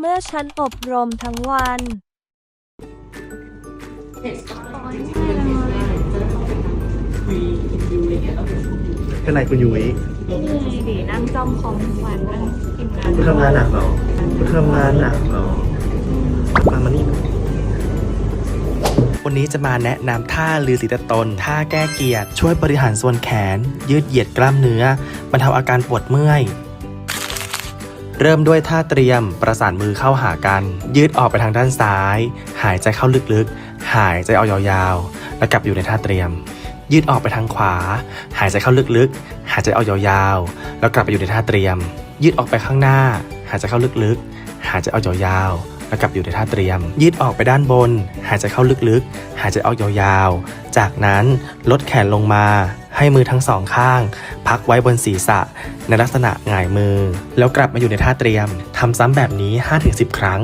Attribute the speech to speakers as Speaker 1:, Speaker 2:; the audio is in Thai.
Speaker 1: เมื่อฉันอบรมทั้งวัน
Speaker 2: ข้างในคุณยุ้ย
Speaker 3: นี่ดินั่งจ้องคอมทุกวันนั่งกินงาน
Speaker 2: คุณทำงานหนักเหรอคุณทำงานหนักเหรอมามานี่วันนี้จะมาแนะนำท่าลือสีตะตน ท่าแก้เกียร์ช่วยบริหารส่วนแขน ยืดเหยียดกล้ามเนื้อบรรเทาอาการปวดเมื่อย เริ่มด้วยท่าเตรียมประสานมือเข้าหากัน ยืดออกไปทางด้านซ้าย หายใจเข้าลึกๆ หายใจออกยาวๆ แล้วกลับอยู่ในท่าเตรียม ยืดออกไปทางขวา หายใจเข้าลึกๆ หายใจออกยาวๆ แล้วกลับไปอยู่ในท่าเตรียม ยืดออกไปข้างหน้า หายใจเข้าลึกๆ หายใจออกยาวๆ แล้วกลับอยู่ในท่าเตรียม ยืดออกไปด้านบน หายใจเข้าลึกๆ หายใจออกยาวๆ จากนั้นลดแขนลงมา ให้มือทั้งสองข้าง พักไว้บนศีรษะ ในลักษณะหงายมือ แล้วกลับมาอยู่ในท่าเตรียมทำซ้ำแบบนี้ 5-10 ครั้ง